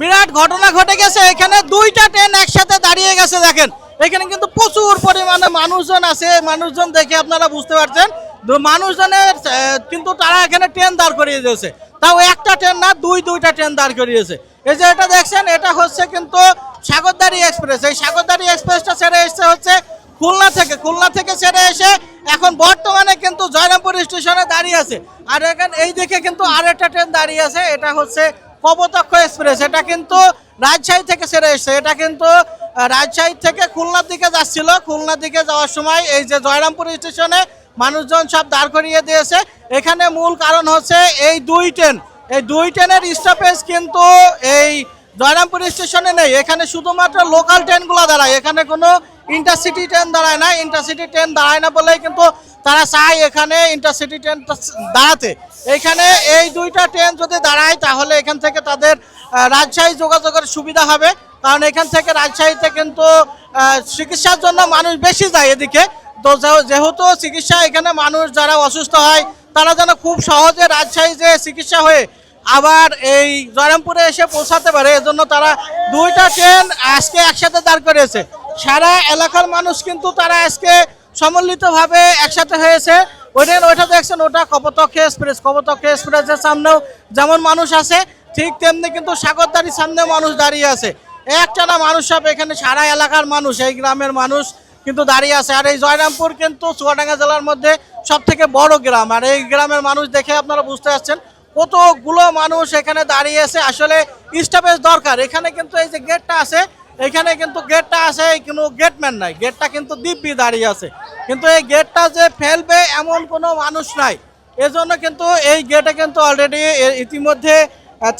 বিরাট ঘটনা ঘটে গেছে। এখানে দুইটা ট্রেন একসাথে দাঁড়িয়ে গেছে, দেখেন। এখানে কিন্তু প্রচুর পরিমাণে মানুষজন আছে। মানুষজন দেখে আপনারা বুঝতে পারছেন। মানুষজনের কিন্তু তারা এখানে ট্রেন দাঁড় করিয়ে দিয়েছে। তাও একটা ট্রেন না, দুই দুইটা ট্রেন দাঁড় করিয়েছে। এই যে এটা দেখছেন, এটা হচ্ছে কিন্তু সাগরদারি এক্সপ্রেস এই সাগরদারি এক্সপ্রেসটা ছেড়ে এসছে হচ্ছে খুলনা থেকে। খুলনা থেকে ছেড়ে এসে এখন বর্তমানে কিন্তু জয়রামপুর স্টেশনে দাঁড়িয়ে আছে। আর এখানে এই দিকে কিন্তু আরেকটা ট্রেন দাঁড়িয়ে আছে। এটা হচ্ছে কপোতাক্ষ এক্সপ্রেস, এটা কিন্তু রাজশাহী থেকে সেরে এসছে। এটা কিন্তু রাজশাহী থেকে খুলনার দিকে যাচ্ছিল। খুলনার দিকে যাওয়ার সময় এই যে জয়রামপুর স্টেশনে মানুষজন সব দাঁড় করিয়ে দিয়েছে। এখানে মূল কারণ হচ্ছে এই দুই ট্রেন এই দুই ট্রেনের স্টপেজ কিন্তু এই জয়রামপুর স্টেশনে নেই। এখানে শুধুমাত্র লোকাল ট্রেনগুলো দাঁড়ায়। এখানে কোনো ইন্টারসিটি ট্রেন দাঁড়ায় না। ইন্টারসিটি ট্রেন দাঁড়ায় না বলেই কিন্তু তারা চায় এখানে ইন্টারসিটি ট্রেন দাঁড়াতে। এখানে এই দুইটা ট্রেন যদি দাঁড়ায়, তাহলে এখান থেকে তাদের রাজশাহী যোগাযোগের সুবিধা হবে। কারণ এখান থেকে রাজশাহীতে কিন্তু চিকিৎসার জন্য মানুষ বেশি যায় এদিকে। তো যেহেতু চিকিৎসা এখানে মানুষ যারা অসুস্থ হয়, তারা যেন খুব সহজে রাজশাহী যে চিকিৎসা হয়ে আবার এই জয়রামপুরে এসে পৌঁছাতে পারে, এজন্য তারা দুইটা ট্রেন আজকে একসাথে দাঁড় করেছে সারা এলাকার মানুষ কিন্তু তারা আজকে সম্মিলিতভাবে একসাথে হয়েছে। ওইটা ওইটা দেখছেন, ওটা কপতক্ষ এক্সপ্রেস, কপতক্ষ এক্সপ্রেসের সামনেও যেমন মানুষ আছে, ঠিক তেমনি কিন্তু সাগরদারির সামনেও মানুষ দাঁড়িয়ে আছে। একটানা মানুষ সব এখানে, সারা এলাকার মানুষ, এই গ্রামের মানুষ কিন্তু দাঁড়িয়ে আছে। আর এই জয়রামপুর কিন্তু চুয়াডাঙ্গা জেলার মধ্যে সব থেকে বড় গ্রাম। আর এই গ্রামের মানুষ দেখে আপনারা বুঝতে পারছেন কতগুলো মানুষ এখানে দাঁড়িয়ে আছে? আসলে স্টাফেজ দরকার। এখানে কিন্তু এই যে গেটটা আছে, এখানে কিন্তু গেটটা আছে, কোনো গেটম্যান নাই। গেটটা কিন্তু দিব্যি দাঁড়িয়ে আছে। কিন্তু এই গেটটা যে ফেলবে এমন কোনো মানুষ নাই। এজন্য কিন্তু এই গেটে কিন্তু অলরেডি ইতিমধ্যে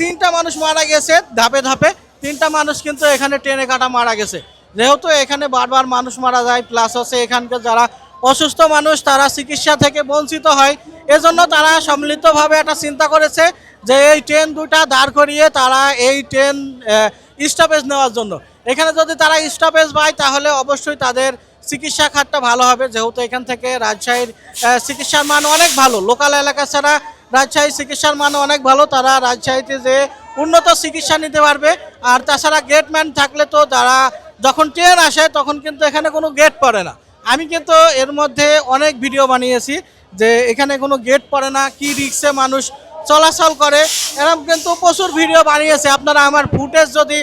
তিনটা মানুষ মারা গেছে ধাপে ধাপে। তিনটা মানুষ কিন্তু এখানে ট্রেনে কাটা মারা গেছে। যেহেতু এখানে বারবার মানুষ মারা যায় প্লাস হচ্ছে এখানকার যারা অসুস্থ মানুষ তারা চিকিৎসা থেকে বঞ্চিত হয়। এজন্য তারা সম্মিলিতভাবে একটা চিন্তা করেছে যে এই ট্রেন দুটা দাঁড় করিয়ে তারা এই ট্রেন স্টপেজ নেওয়ার জন্য। এখানে যদি তারা স্টপেজ পায়, তাহলে অবশ্যই তাদের চিকিৎসা খাতটা ভালো হবে। যেহেতু এখান থেকে রাজশাহীর চিকিৎসার মান অনেক ভালো। লোকাল এলাকা ছাড়া রাজশাহী চিকিৎসার মান অনেক ভালো। তারা রাজশাহীতে যে উন্নত চিকিৎসা নিতে পারবে। আর তাছাড়া গেটম্যান থাকলে তো তারা যখন ট্রেন আসে, তখন কিন্তু এখানে কোনো গেট পড়ে না। আমি কিন্তু এর মধ্যে অনেক ভিডিও বানিয়েছি যে এখানে কোনো গেট পড়ে না, কি রিক্সে মানুষ চলাচল করে, এরকম কিন্তু প্রচুর ভিডিও বানিয়েছে। আপনারা আমার ফুটেজ যদি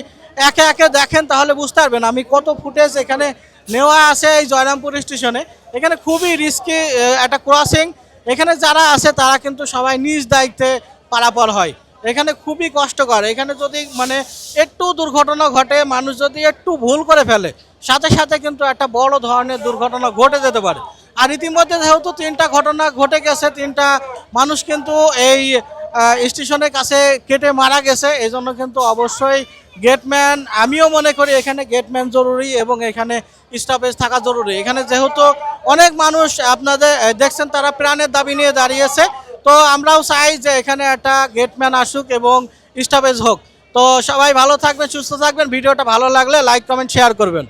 একে একে দেখেন তাহলে বুঝতে পারবেন আমি কত ফুটেজ এখানে নেওয়া আছে এই জয়রামপুর স্টেশনে এখানে খুবই রিস্কি একটা ক্রসিং এখানে যারা আছে তারা কিন্তু সবাই নিজ দায়িত্বে পারাপার হয়। এখানে খুবই কষ্টকর। এখানে যদি মানে একটু দুর্ঘটনা ঘটে, মানুষ যদি একটু ভুল করে ফেলে, সাথে সাথে কিন্তু একটা বড় ধরনের দুর্ঘটনা ঘটে যেতে পারে। আর ইতিমধ্যে যেহেতু তিনটা ঘটনা ঘটে গেছে, তিনটা মানুষ কিন্তু এই স্টেশনের কাছে কেটে মারা গেছে এই জন্য কিন্তু অবশ্যই গেটম্যান, আমিও মনে করি এখানে গেটম্যান জরুরি এবং এখানে স্টপেজ থাকা জরুরি। এখানে যেহেতু অনেক মানুষ আপনাদের দেখছেন তারা প্রাণের দাবি নিয়ে দাঁড়িয়েছে। তো আমরাও চাই যে এখানে একটা গেটম্যান আসুক এবং স্টপেজ হোক। তো সবাই ভালো থাকবেন, সুস্থ থাকবেন। ভিডিওটা ভালো লাগলে লাইক, কমেন্ট শেয়ার করবেন।